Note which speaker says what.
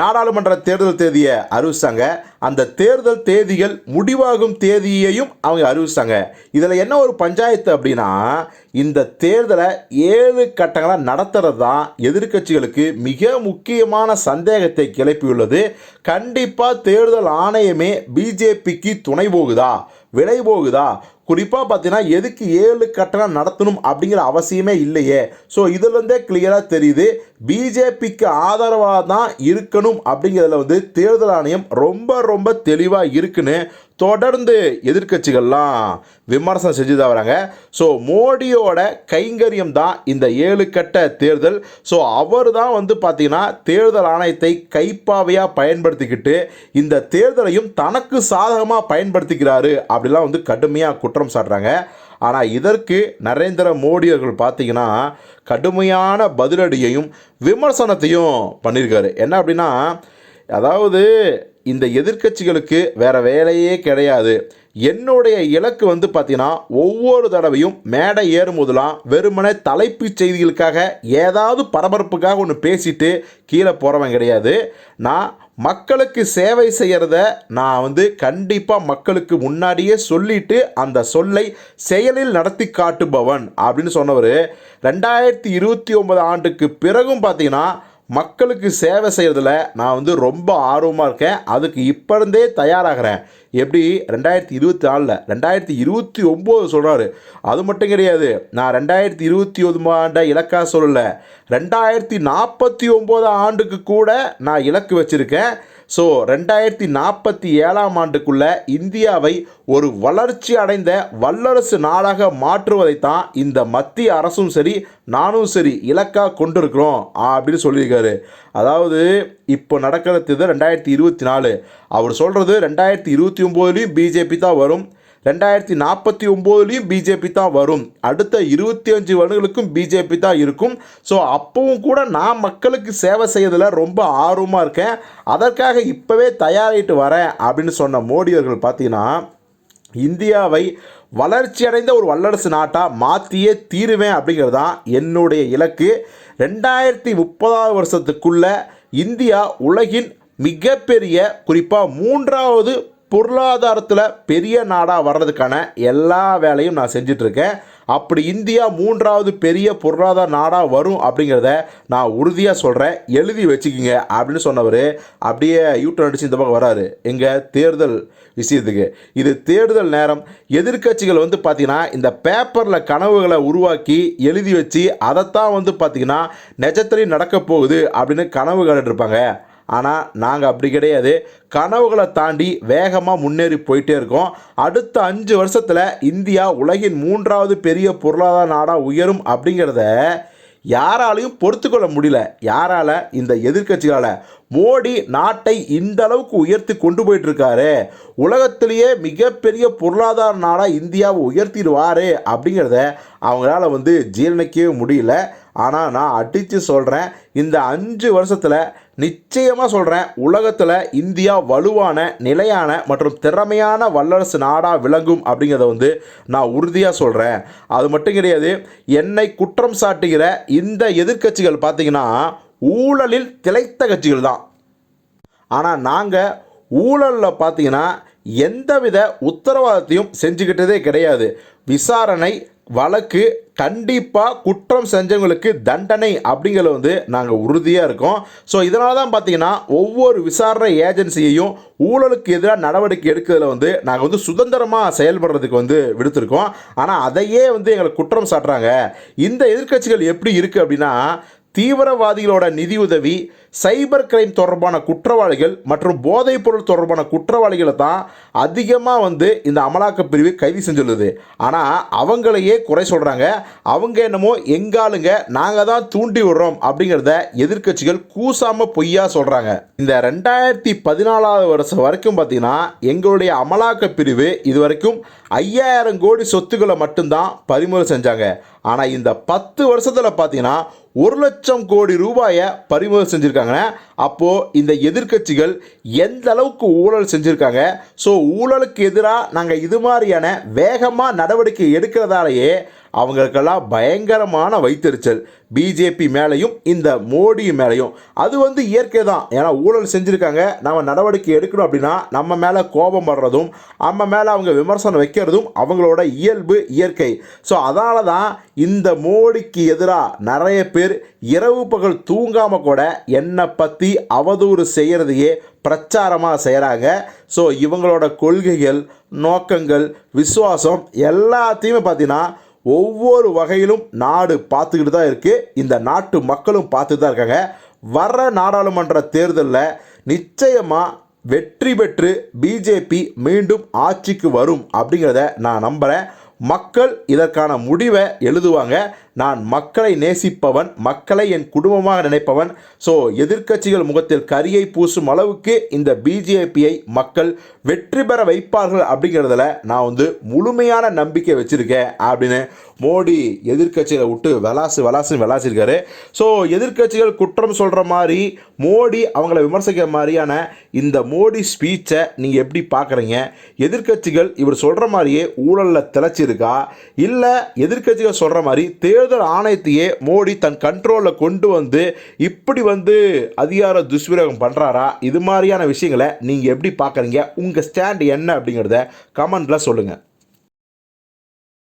Speaker 1: நாடாளுமன்ற தேர்தல் தேதியை அறிவிச்சாங்க. அந்த தேர்தல் தேதிகள் முடிவாகும் தேதியையும் அவங்க அறிவிச்சாங்க. இதில் என்ன ஒரு பஞ்சாயத்து அப்படின்னா இந்த தேர்தலை ஏழு கட்டங்களாக நடத்துகிறது தான் எதிர்க்கட்சிகளுக்கு மிக முக்கியமான சந்தேகத்தை கிளப்பியுள்ளது. கண்டிப்பாக தேர்தல் ஆணையமே பிஜேபிக்கு துணை போகுதா? விலை போகுதா? குறிப்பாக பார்த்தீங்கன்னா எதுக்கு ஏழு கட்டணம் நடத்தணும் அப்படிங்கிற அவசியமே இல்லையே. ஸோ இதுலேருந்தே கிளியராக தெரியுது. பிஜேபிக்கு ஆதரவாக தான் இருக்கணும் அப்படிங்கிறதுல வந்து தேர்தல் ஆணையம் ரொம்ப ரொம்ப தெளிவாக இருக்குன்னு தொடர்ந்து எதிர்க்கட்சிகள்லாம் விமர்சனம் செஞ்சு தான் வராங்க. ஸோ மோடியோட கைங்கரியம் தான் இந்த ஏழு கட்ட தேர்தல். ஸோ அவர் தான் வந்து பார்த்திங்கன்னா தேர்தல் ஆணையத்தை கைப்பாவையாக பயன்படுத்திக்கிட்டு இந்த தேர்தலையும் தனக்கு சாதகமாக பயன்படுத்திக்கிறாரு அப்படிலாம் வந்து கடுமையாக குற்றம் சாட்டுறாங்க. ஆனால் இதற்கு நரேந்திர மோடி அவர்கள் பார்த்தீங்கன்னா கடுமையான பதிலடியையும் விமர்சனத்தையும் பண்ணியிருக்காரு. என்ன அப்படின்னா அதாவது இந்த எதிர்க்கட்சிகளுக்கு வேற வேலையே கிடையாது. என்னுடைய இலக்கு வந்து பார்த்தீங்கன்னா ஒவ்வொரு தடவையும் மேடை ஏறும்போதெல்லாம் வெறுமனே தலைப்புச் செய்திகளுக்காக ஏதாவது பரபரப்புக்காக ஒன்று பேசிட்டு கீழே போகிறவன் கிடையாது. நான் மக்களுக்கு சேவை செய்கிறத நான் வந்து கண்டிப்பாக மக்களுக்கு முன்னாடியே சொல்லிட்டு அந்த சொல்லை செயலில் நடத்தி காட்டுபவன் அப்படின்னு சொன்னவர். ரெண்டாயிரத்தி இருபத்தி ஒன்பது ஆண்டுக்கு பிறகும் பார்த்தீங்கன்னா மக்களுக்கு சேவை செய்கிறதுல நான் வந்து ரொம்ப ஆர்வமாக இருக்கேன். அதுக்கு இப்போ இருந்தே தயாராகிறேன். எப்படி? ரெண்டாயிரத்தி இருபத்தி நாலில். ரெண்டாயிரத்தி இருபத்தி ஒம்பது சொல்கிறாரு அது மட்டும் கிடையாது. நான் ரெண்டாயிரத்தி இருபத்தி ஒன்பது இலக்காக சொல்லலை. ரெண்டாயிரத்தி நாற்பத்தி ஒம்பது ஆண்டுக்கு கூட நான் இலக்கு வச்சுருக்கேன். ஸோ ரெண்டாயிரத்தி நாற்பத்தி ஏழாம் ஆண்டுக்குள்ள இந்தியாவை ஒரு வளர்ச்சி அடைந்த வல்லரசு நாடாக மாற்றுவதை தான் இந்த மத்திய அரசும் சரி நானும் சரி இலக்காக கொண்டிருக்கிறோம் அப்படின்னு சொல்லியிருக்காரு. அதாவது இப்போ நடக்கிறது தான் ரெண்டாயிரத்தி இருபத்தி நாலு. அவர் சொல்கிறது ரெண்டாயிரத்தி இருபத்தி ஒம்போதுலேயும் பிஜேபி தான் வரும். ரெண்டாயிரத்தி நாற்பத்தி ஒம்போதுலேயும் பிஜேபி தான் வரும். அடுத்த இருபத்தி அஞ்சு வருடங்களுக்கும் பிஜேபி தான் இருக்கும். ஸோ அப்பவும் கூட நான் மக்களுக்கு சேவை செய்யறதுல ரொம்ப ஆர்வமாக இருக்கேன். அதற்காக இப்போவே தயாரிட்டு வரேன் அப்படின்னு சொன்ன மோடியர்கள் பார்த்தீங்கன்னா இந்தியாவை வளர்ச்சி அடைந்த ஒரு வல்லரசு நாட்டாக மாற்றியே தீருவேன் அப்படிங்கிறது தான் என்னுடைய இலக்கு. ரெண்டாயிரத்தி முப்பதாவது வருஷத்துக்குள்ளே இந்தியா உலகின் மிகப்பெரிய குறிப்பாக மூன்றாவது பொருளாதாரத்தில் பெரிய நாடாக வர்றதுக்கான எல்லா வேலையும் நான் செஞ்சிட்ருக்கேன். அப்படி இந்தியா மூன்றாவது பெரிய பொருளாதார நாடாக வரும் அப்படிங்கிறத நான் உறுதியாக சொல்கிறேன் எழுதி வச்சுக்கிங்க அப்படின்னு சொன்னவர் அப்படியே யூட்டன் அடிச்சு இந்த பக்கம் வராரு. எங்கள் தேர்தல் விஷயத்துக்கு. இது தேர்தல் நேரம். எதிர்க்கட்சிகள் வந்து பார்த்திங்கன்னா இந்த பேப்பரில் கனவுகளை உருவாக்கி எழுதி வச்சு அதைத்தான் வந்து பார்த்திங்கன்னா நிஜத்துலையும் நடக்க போகுது அப்படின்னு கனவு கண்டுட்டு இருப்பாங்க ஆனால் நாங்கள் அப்படி கிடையாது. கனவுகளை தாண்டி வேகமாக முன்னேறி போயிட்டே இருக்கோம். அடுத்த அஞ்சு வருஷத்தில் இந்தியா உலகின் மூன்றாவது பெரிய பொருளாதார நாடாக உயரும் அப்படிங்கிறத யாராலையும் பொறுத்துக்கொள்ள முடியல. யாரால்? இந்த எதிர்கட்சிகளால் மோடி நாட்டை இந்த அளவுக்கு உயர்த்தி கொண்டு போயிட்டு இருக்காரு உலகத்திலேயே மிகப்பெரிய பொருளாதார நாடாக இந்தியாவை உயர்த்திடுவாரு அப்படிங்கிறத அவங்களால வந்து ஜீரணிக்கவே முடியல. ஆனால் நான் அடித்து சொல்கிறேன் இந்த அஞ்சு வருஷத்தில் நிச்சயமாக சொல்கிறேன் உலகத்தில் இந்தியா வலுவான நிலையான மற்றும் திறமையான வல்லரசு நாடாக விளங்கும் அப்படிங்கிறத வந்து நான் உறுதியாக சொல்கிறேன் அது மட்டும் கிடையாது என்னை குற்றம் சாட்டுகிற இந்த எதிர்க்கட்சிகள் பார்த்திங்கன்னா ஊழலில் திளைத்த கட்சிகள் தான். ஆனால் நாங்கள் ஊழலில் பார்த்தீங்கன்னா எந்தவித உத்தரவாதத்தையும் செஞ்சுக்கிட்டதே கிடையாது. விசாரணை வழக்கு கண்டிப்பாக குற்றம் செஞ்சவங்களுக்கு தண்டனை அப்படிங்கிறத வந்து நாங்கள் உறுதியாக இருக்கோம். ஸோ இதனால தான் பார்த்தீங்கன்னா ஒவ்வொரு விசாரணை ஏஜென்சியையும் ஊழலுக்கு எதிராக நடவடிக்கை எடுக்கிறதுல வந்து நாங்கள் வந்து சுதந்திரமாக செயல்படுறதுக்கு வந்து விடுத்திருக்கோம். ஆனால் அதையே வந்து எங்களை குற்றம் சாட்டுறாங்க. இந்த எதிர்க்கட்சிகள் எப்படி இருக்குது அப்படின்னா தீவிரவாதிகளோட நிதியுதவி சைபர் கிரைம் தொடர்பான குற்றவாளிகள் மற்றும் போதைப்பொருள் தொடர்பான குற்றவாளிகளை தான் அதிகமாக வந்து இந்த அமலாக்கப் பிரிவு கைது செஞ்சுள்ளது. ஆனால் அவங்களையே குறை சொல்கிறாங்க அவங்க என்னமோ எங்காளுங்க நாங்கள் தான் தூண்டி விடுறோம் அப்படிங்கிறத எதிர்க்கட்சிகள் கூசாமல் பொய்யா சொல்கிறாங்க இந்த ரெண்டாயிரத்தி பதினாலாவது வருஷம் வரைக்கும் பார்த்தீங்கன்னா எங்களுடைய அமலாக்கப் பிரிவு இது வரைக்கும் ஐயாயிரம் கோடி சொத்துக்களை மட்டும்தான் பறிமுதல் செஞ்சாங்க. ஆனால் இந்த பத்து வருஷத்தில் பார்த்தீங்கன்னா ஒரு லட்சம் கோடி ரூபாயை பறிமுதல் செஞ்சுருக்காங்க. அப்போது இந்த எதிர்க்கட்சிகள் எந்த அளவுக்கு ஊழல் செஞ்சுருக்காங்க? ஸோ ஊழலுக்கு எதிராக நாங்கள் இது மாதிரியான வேகமாக நடவடிக்கை எடுக்கிறதாலேயே அவங்களுக்கெல்லாம் பயங்கரமான வைத்தறிச்சல் பிஜேபி மேலேயும் இந்த மோடி மேலேயும். அது வந்து இயற்கை தான் ஏன்னா ஊழல் செஞ்சுருக்காங்க. நம்ம நடவடிக்கை எடுக்கணும் அப்படின்னா நம்ம மேலே கோபம் வர்றதும் நம்ம மேலே அவங்க விமர்சனம் வைக்கிறதும் அவங்களோட இயல்பு இயற்கை. ஸோ அதனால தான் இந்த மோடிக்கு எதிராக நிறைய பேர் இரவு பகல் தூங்காமல் கூட என்னை பற்றி அவதூறு செய்கிறதையே பிரச்சாரமாக செய்கிறாங்க ஸோ இவங்களோட கொள்கைகள் நோக்கங்கள் விசுவாசம் எல்லாத்தையுமே பார்த்தீங்கன்னா ஒவ்வொரு வகையிலும் நாடு பார்த்துக்கிட்டு தான் இருக்குது இந்த நாட்டு மக்களும் பார்த்துட்டு தான் இருக்காங்க. வர்ற நாடாளுமன்ற தேர்தலில் நிச்சயமாக வெற்றி பெற்று பிஜேபி மீண்டும் ஆட்சிக்கு வரும் அப்படிங்கிறத நான் நம்புகிறேன் மக்கள் இதற்கான முடிவை எழுதுவாங்க. நான் மக்களை நேசிப்பவன் மக்களை என் குடும்பமாக நினைப்பவன். ஸோ எதிர்க்கட்சிகள் முகத்தில் கரியை பூசும் அளவுக்கு இந்த பிஜேபியை மக்கள் வெற்றி பெற வைப்பார்கள் அப்படிங்கிறதுல நான் வந்து முழுமையான நம்பிக்கை வச்சுருக்கேன் அப்படின்னு மோடி எதிர்க்கட்சிகளை விட்டு விளாசு விளாசுன்னு விளாசிருக்காரு ஸோ எதிர்க்கட்சிகள் குற்றம் சொல்கிற மாதிரி மோடி அவங்கள விமர்சிக்கிற மாதிரியான இந்த மோடி ஸ்பீச்சை நீங்கள் எப்படி பார்க்குறீங்க எதிர்க்கட்சிகள் இவர் சொல்கிற மாதிரியே ஊழலில் திளைச்சிருக்கா? இல்லை எதிர்க்கட்சிகள் சொல்கிற மாதிரி தேர்தல் ஆணையத்தையே மோடி தன் கண்ட்ரோலில் கொண்டு வந்து இப்படி வந்து அதிகார துஷ்பிரயோகம் பண்ணுறாரா இது மாதிரியான விஷயங்களை நீங்கள் எப்படி பார்க்குறீங்க? உங்கள் ஸ்டாண்ட் என்ன அப்படிங்கிறத கமெண்ட்டில் சொல்லுங்கள்